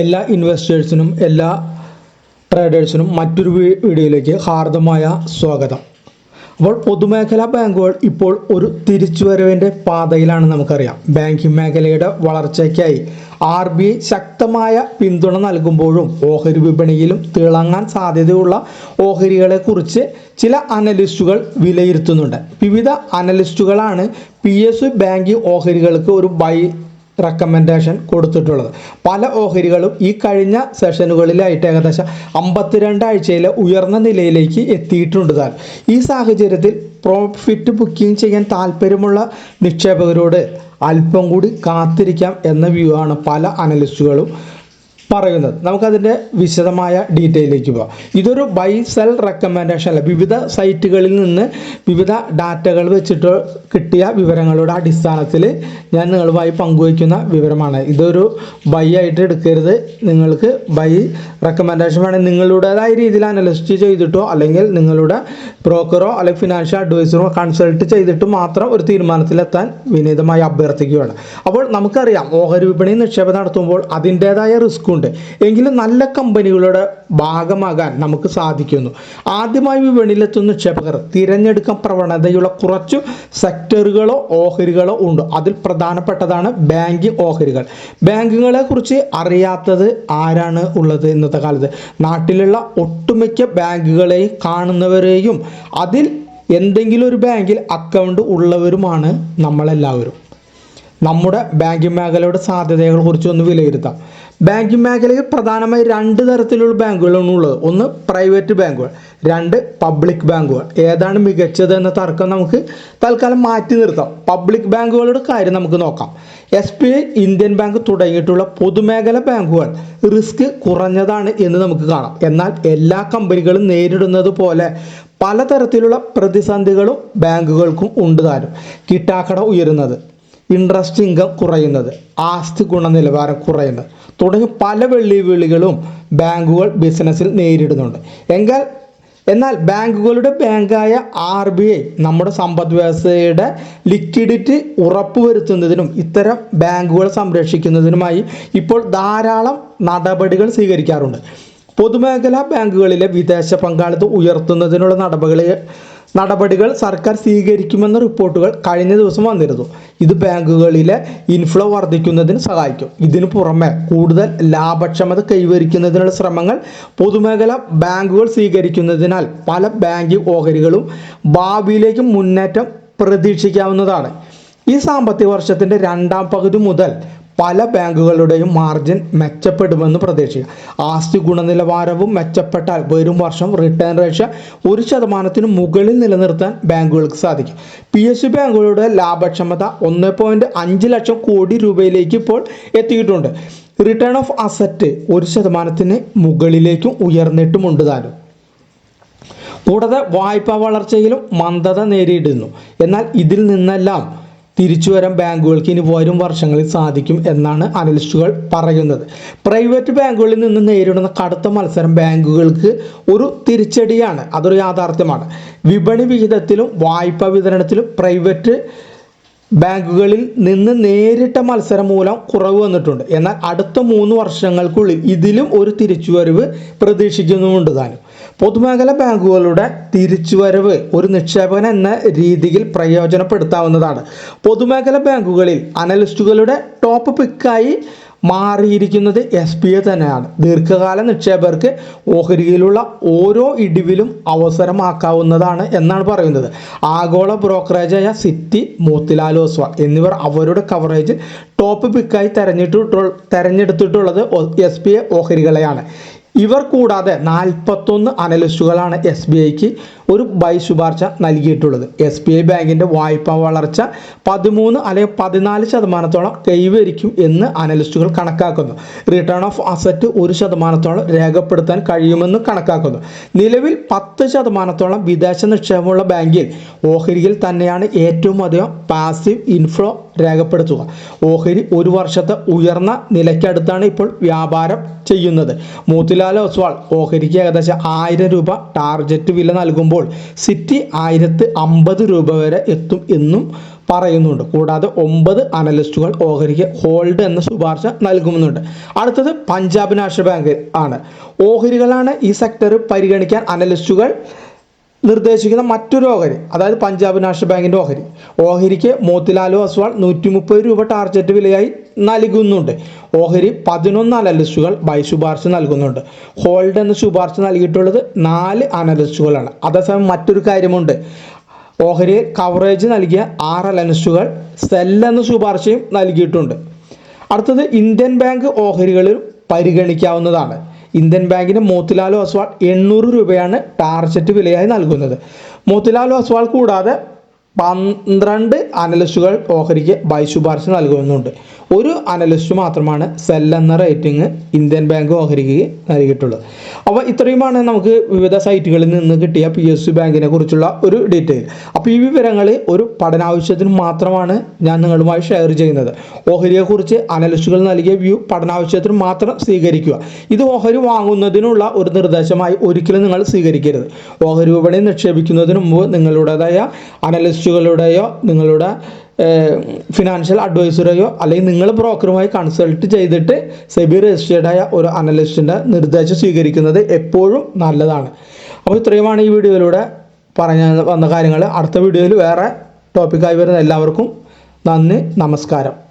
എല്ലാ ഇൻവെസ്റ്റേഴ്സിനും എല്ലാ ട്രേഡേഴ്സിനും മറ്റൊരു വീഡിയോയിലേക്ക് ഹാർദമായ സ്വാഗതം. അപ്പോൾ പൊതുമേഖലാ ബാങ്കുകൾ ഇപ്പോൾ ഒരു തിരിച്ചുവരവിന്റെ പാതയിലാണ് നമുക്കറിയാം. ബാങ്കിംഗ് മേഖലയുടെ വളർച്ചയ്ക്കായി ആർ ബി ഐ ശക്തമായ പിന്തുണ നൽകുമ്പോഴും ഓഹരി വിപണിയിലും തിളങ്ങാൻ സാധ്യതയുള്ള ഓഹരികളെക്കുറിച്ച് ചില അനലിസ്റ്റുകൾ വിലയിരുത്തുന്നുണ്ട്. വിവിധ അനലിസ്റ്റുകളാണ് പി എസ് ബാങ്കിങ് ഓഹരികൾക്ക് ഒരു ബൈ റെക്കമെൻഡേഷൻ കൊടുത്തിട്ടുള്ളത്. പല ഓഹരികളും ഈ കഴിഞ്ഞ സെഷനുകളിലായിട്ട് ഏകദേശം അമ്പത്തിരണ്ട് ആഴ്ചയിലെ ഉയർന്ന നിലയിലേക്ക് എത്തിയിട്ടുണ്ട് താൻ. ഈ സാഹചര്യത്തിൽ പ്രോഫിറ്റ് ബുക്കിംഗ് ചെയ്യാൻ താല്പര്യമുള്ള നിക്ഷേപകരോട് അല്പം കൂടി കാത്തിരിക്കാം എന്ന വ്യൂ ആണ് പല അനലിസ്റ്റുകളും പറയുന്നത്. നമുക്കതിന്റെ വിശദമായ ഡീറ്റെയിലേക്ക് പോകാം. ഇതൊരു ബൈ സെൽ റെക്കമെൻഡേഷൻ അല്ല. വിവിധ സൈറ്റുകളിൽ നിന്ന് വിവിധ ഡാറ്റകൾ വെച്ചിട്ട് കിട്ടിയ വിവരങ്ങളുടെ അടിസ്ഥാനത്തിൽ ഞാൻ നിങ്ങളുമായി പങ്കുവയ്ക്കുന്ന വിവരമാണ്. ഇതൊരു ബൈ ആയിട്ട് എടുക്കരുത്. നിങ്ങൾക്ക് ബൈ റെക്കമെൻഡേഷൻ വേണമെങ്കിൽ നിങ്ങളുടേതായ രീതിയിൽ അനലിസ്റ്റ് ചെയ്തിട്ടോ അല്ലെങ്കിൽ നിങ്ങളുടെ ബ്രോക്കറോ അല്ലെങ്കിൽ ഫിനാൻഷ്യൽ അഡ്വൈസറോ കൺസൾട്ട് ചെയ്തിട്ട് മാത്രം ഒരു തീരുമാനത്തിലെത്താൻ വിനീതമായി അഭ്യർത്ഥിക്കുകയാണ്. അപ്പോൾ നമുക്കറിയാം ഓഹരി വിപണി നിക്ഷേപം നടത്തുമ്പോൾ അതിന്റേതായ റിസ്ക് ഉണ്ട്. എങ്കിലും നല്ല കമ്പനികളുടെ ഭാഗമാകാൻ നമുക്ക് സാധിക്കുന്നു. ആദ്യമായി വിപണിയിലെത്തുന്ന നിക്ഷേപകർ തിരഞ്ഞെടുക്കാൻ പ്രവണതയുള്ള കുറച്ചു സെക്ടറുകളോ ഓഹരികളോ ഉണ്ട്. അതിൽ പ്രധാനപ്പെട്ടതാണ് ബാങ്കിങ് ഓഹരികൾ. ബാങ്കുകളെ കുറിച്ച് അറിയാത്തത് ആരാണ് ഉള്ളത് ഇന്നത്തെ കാലത്ത്? നാട്ടിലുള്ള ഒട്ടുമിക്ക ബാങ്കുകളെയും കാണുന്നവരെയും അതിൽ എന്തെങ്കിലും ഒരു ബാങ്കിൽ അക്കൗണ്ട് ഉള്ളവരുമാണ് നമ്മളെല്ലാവരും. നമ്മുടെ ബാങ്കിങ് മേഖലയുടെ സാധ്യതകളെ കുറിച്ച് ഒന്ന് വിലയിരുത്താം. ബാങ്കിങ് മേഖലയിൽ പ്രധാനമായി രണ്ട് തരത്തിലുള്ള ബാങ്കുകളാണ് ഉള്ളത്. ഒന്ന് പ്രൈവറ്റ് ബാങ്കുകൾ രണ്ട് പബ്ലിക് ബാങ്കുകൾ. ഏതാണ് മികച്ചത് എന്ന തർക്കം നമുക്ക് തൽക്കാലം മാറ്റി നിർത്താം. പബ്ലിക് ബാങ്കുകളുടെ കാര്യം നമുക്ക് നോക്കാം. S B I Indian bank തുടങ്ങിയിട്ടുള്ള പൊതുമേഖല ബാങ്കുകൾ റിസ്ക് കുറഞ്ഞതാണ് എന്ന് നമുക്ക് കാണാം. എന്നാൽ എല്ലാ കമ്പനികളും നേരിടുന്നത് പോലെ പലതരത്തിലുള്ള പ്രതിസന്ധികളും ബാങ്കുകൾക്കും ഉണ്ട് താനും. കിട്ടാക്കട ഉയരുന്നത് ഇൻട്രസ്റ്റ് ഇൻകം കുറയുന്നത് ആസ്തി ഗുണനിലവാരം കുറയുന്നത്. തുടങ്ങി പല വെല്ലുവിളികളും ബാങ്കുകൾ ബിസിനസ്സിൽ നേരിടുന്നുണ്ട്. എങ്കിൽ എന്നാൽ ബാങ്കുകളുടെ ബാങ്കായ ആർ ബി ഐ നമ്മുടെ സമ്പദ് വ്യവസ്ഥയുടെ ലിക്വിഡിറ്റി ഉറപ്പുവരുത്തുന്നതിനും ഇത്തരം ബാങ്കുകൾ സംരക്ഷിക്കുന്നതിനുമായി ഇപ്പോൾ ധാരാളം നടപടികൾ സ്വീകരിക്കാറുണ്ട്. പൊതുമേഖലാ ബാങ്കുകളിലെ വിദേശ പങ്കാളിത്തം ഉയർത്തുന്നതിനുള്ള നടപടികൾ നടപടികൾ സർക്കാർ സ്വീകരിക്കുമെന്ന റിപ്പോർട്ടുകൾ കഴിഞ്ഞ ദിവസം വന്നിരുന്നു. ഇത് ബാങ്കുകളിലെ ഇൻഫ്ലോ വർദ്ധിക്കുന്നതിന് സഹായിക്കും. ഇതിനു പുറമെ കൂടുതൽ ലാഭക്ഷമത കൈവരിക്കുന്നതിനുള്ള ശ്രമങ്ങൾ പൊതുമേഖലാ ബാങ്കുകൾ സ്വീകരിക്കുന്നതിനാൽ പല ബാങ്കിംഗ് ഓഹരികളും ഭാവിയിലേക്ക് മുന്നേറ്റം പ്രതീക്ഷിക്കാവുന്നതാണ്. ഈ സാമ്പത്തിക വർഷത്തിന്റെ രണ്ടാം പകുതി മുതൽ പല ബാങ്കുകളുടെയും മാർജിൻ മെച്ചപ്പെടുമെന്ന് പ്രതീക്ഷിക്കാം. ആസ്തി ഗുണനിലവാരവും മെച്ചപ്പെട്ടാൽ വരും വർഷം റിട്ടേൺ റേഷ്യ ഒരു ശതമാനത്തിന് മുകളിൽ നിലനിർത്താൻ ബാങ്കുകൾക്ക് സാധിക്കും. പി എസ് സി ബാങ്കുകളുടെ ലാഭക്ഷമത ഒന്ന് പോയിന്റ് അഞ്ച് ലക്ഷം കോടി രൂപയിലേക്ക് ഇപ്പോൾ എത്തിയിട്ടുണ്ട്. റിട്ടേൺ ഓഫ് അസറ്റ് ഒരു ശതമാനത്തിന് മുകളിലേക്കും ഉയർന്നിട്ടുമുണ്ട് താനും. കൂടാതെ വായ്പാ വളർച്ചയിലും മന്ദത നേരിടുന്നു. എന്നാൽ ഇതിൽ നിന്നെല്ലാം തിരിച്ചു വരാൻ ബാങ്കുകൾക്ക് ഇനി വരും വർഷങ്ങളിൽ സാധിക്കും എന്നാണ് അനലിസ്റ്റുകൾ പറയുന്നത്. പ്രൈവറ്റ് ബാങ്കുകളിൽ നിന്ന് നേരിടുന്ന കടുത്ത മത്സരം ബാങ്കുകൾക്ക് ഒരു തിരിച്ചടിയാണ്. അതൊരു യാഥാർത്ഥ്യമാണ്. വിപണി വിഹിതത്തിലും വായ്പാ വിതരണത്തിലും പ്രൈവറ്റ് ബാങ്കുകളിൽ നിന്ന് നേരിട്ട മത്സരം മൂലം കുറവ് വന്നിട്ടുണ്ട്. എന്നാൽ അടുത്ത മൂന്ന് വർഷങ്ങൾക്കുള്ളിൽ ഇതിലും ഒരു തിരിച്ചുവരവ് പ്രതീക്ഷിക്കുന്നുമുണ്ട് താനും. പൊതുമേഖല ബാങ്കുകളുടെ തിരിച്ചുവരവ് ഒരു നിക്ഷേപകൻ എന്ന രീതിയിൽ പ്രയോജനപ്പെടുത്താവുന്നതാണ്. പൊതുമേഖല ബാങ്കുകളിൽ അനലിസ്റ്റുകളുടെ ടോപ്പ് പിക്കായി മാറിയിരിക്കുന്നത് എസ് ബി ഐ തന്നെയാണ്. ദീർഘകാല നിക്ഷേപകർക്ക് ഓഹരിയിലുള്ള ഓരോ ഇടിവിലും അവസരമാക്കാവുന്നതാണ് എന്നാണ് പറയുന്നത്. ആഗോള ബ്രോക്കറേജായ സിറ്റി മോത്തിലാൽ ഓസ്വ എന്നിവർ അവരുടെ കവറേജ് ടോപ്പ് പിക്കായി തെരഞ്ഞെടുത്തിട്ടുള്ള തെരഞ്ഞെടുത്തിട്ടുള്ളത് എസ് ബി ഐ ഓഹരികളെയാണ്. ഇവർ കൂടാതെ നാൽപ്പത്തൊന്ന് അനലിസ്റ്റുകളാണ് എസ് ബി ഐക്ക് ഒരു ബൈ ശുപാർശ നൽകിയിട്ടുള്ളത്. എസ് ബി ഐ ബാങ്കിന്റെ വായ്പാ വളർച്ച പതിമൂന്ന് അല്ലെങ്കിൽ പതിനാല് ശതമാനത്തോളം കൈവരിക്കും എന്ന് അനലിസ്റ്റുകൾ കണക്കാക്കുന്നു. റിട്ടേൺ ഓഫ് അസറ്റ് ഒരു ശതമാനത്തോളം രേഖപ്പെടുത്താൻ കഴിയുമെന്ന് കണക്കാക്കുന്നു. നിലവിൽ പത്ത് ശതമാനത്തോളം വിദേശ നിക്ഷേപമുള്ള ബാങ്കിൽ ഓഹരിയിൽ തന്നെയാണ് ഏറ്റവും അധികം പാസീവ് ഇൻഫ്ലോ രേഖപ്പെടുത്തുക. ഓഹരി ഒരു വർഷത്തെ ഉയർന്ന നിലയ്ക്കടുത്താണ് ഇപ്പോൾ വ്യാപാരം ചെയ്യുന്നത്. മോത്തിലാൽ ഒസ്വാൾ ഓഹരിക്ക് ഏകദേശം ആയിരം രൂപ ടാർജറ്റ് വില നൽകുമ്പോൾ നോക്കുമ്പോൾ സിറ്റി ആയിരത്തി അമ്പത് രൂപ വരെ എത്തും എന്നും പറയുന്നുണ്ട്. കൂടാതെ ഒമ്പത് അനലിസ്റ്റുകൾ ഓഹരിക്ക് ഹോൾഡ് എന്ന ശുപാർശ നൽകുന്നുണ്ട് അടുത്തത് പഞ്ചാബ് നാഷണൽ ബാങ്ക് ആണ്. ഓഹരികളാണ് ഈ സെക്ടർ പരിഗണിക്കാൻ അനലിസ്റ്റുകൾ നിർദ്ദേശിക്കുന്ന മറ്റൊരു ഓഹരി അതായത് പഞ്ചാബ് നാഷണൽ ബാങ്കിന്റെ ഓഹരി. ഓഹരിക്ക് മോത്തിലാൽ അസ്വാൾ നൂറ്റി മുപ്പത് രൂപ ടാർജറ്റ് വിലയായി നൽകുന്നുണ്ട്. ഓഹരി പതിനൊന്ന് അനലിസ്റ്റുകൾ ബൈ ശുപാർശ നൽകുന്നുണ്ട്. ഹോൾഡ് എന്ന ശുപാർശ നൽകിയിട്ടുള്ളത് നാല് അനലിസ്റ്റുകളാണ്. അതേസമയം മറ്റൊരു കാര്യമുണ്ട്. ഓഹരി കവറേജ് നൽകിയ ആറ് അനലിസ്റ്റുകൾ സെൽ എന്ന ശുപാർശയും നൽകിയിട്ടുണ്ട്. അടുത്തത് ഇന്ത്യൻ ബാങ്ക് ഓഹരികളിൽ പരിഗണിക്കാവുന്നതാണ്. ഇന്ത്യൻ ബാങ്കിന് മോത്തിലാൽ ഒസ്വാൾ എണ്ണൂറ് രൂപയാണ് ടാർജറ്റ് വിലയായി നൽകുന്നത്. മോത്തിലാൽ ഒസ്വാൾ കൂടാതെ പന്ത്രണ്ട് അനലിസ്റ്റുകൾ ഓഹരിക്ക് ബൈ ശുപാർശ നൽകുന്നുണ്ട്. ഒരു അനലിസ്റ്റ് മാത്രമാണ് സെൽ എന്ന റേറ്റിംഗ് ഇന്ത്യൻ ബാങ്ക് ഓഹരിക്ക് നൽകിയിട്ടുള്ളത്. അപ്പോൾ ഇത്രയുമാണ് നമുക്ക് വിവിധ സൈറ്റുകളിൽ നിന്ന് കിട്ടിയ പി എസ് സി ബാങ്കിനെ കുറിച്ചുള്ള ഒരു ഡീറ്റെയിൽ അപ്പോൾ ഈ വിവരങ്ങൾ ഒരു പഠനാവശ്യത്തിന് മാത്രമാണ് ഞാൻ നിങ്ങളുമായി ഷെയർ ചെയ്യുന്നത്. ഓഹരിയെക്കുറിച്ച് അനലിസ്റ്റുകൾ നൽകിയ വ്യൂ പഠനാവശ്യത്തിന് മാത്രം സ്വീകരിക്കുക. ഇത് ഓഹരി വാങ്ങുന്നതിനുള്ള ഒരു നിർദ്ദേശമായി ഒരിക്കലും നിങ്ങൾ സ്വീകരിക്കരുത്. ഓഹരി വിപണി നിക്ഷേപിക്കുന്നതിന് മുമ്പ് നിങ്ങളുടേതായ അനലിസ്റ്റുകളുടെയോ നിങ്ങളുടെ ഫിനാൻഷ്യൽ അഡ്വൈസറെയോ അല്ലെങ്കിൽ നിങ്ങൾ ബ്രോക്കറുമായി കൺസൾട്ട് ചെയ്തിട്ട് സെബി രജിസ്റ്റേർഡ് ആയ ഒരു അനലിസ്റ്റിന്റെ നിർദ്ദേശം സ്വീകരിക്കുന്നത് എപ്പോഴും നല്ലതാണ്. അപ്പോൾ ഇത്രയുമാണ് ഈ വീഡിയോയിലൂടെ പറഞ്ഞ വന്ന കാര്യങ്ങൾ അടുത്ത വീഡിയോയിൽ വേറെ ടോപ്പിക്കായി വരുന്ന എല്ലാവർക്കും നന്ദി നമസ്കാരം.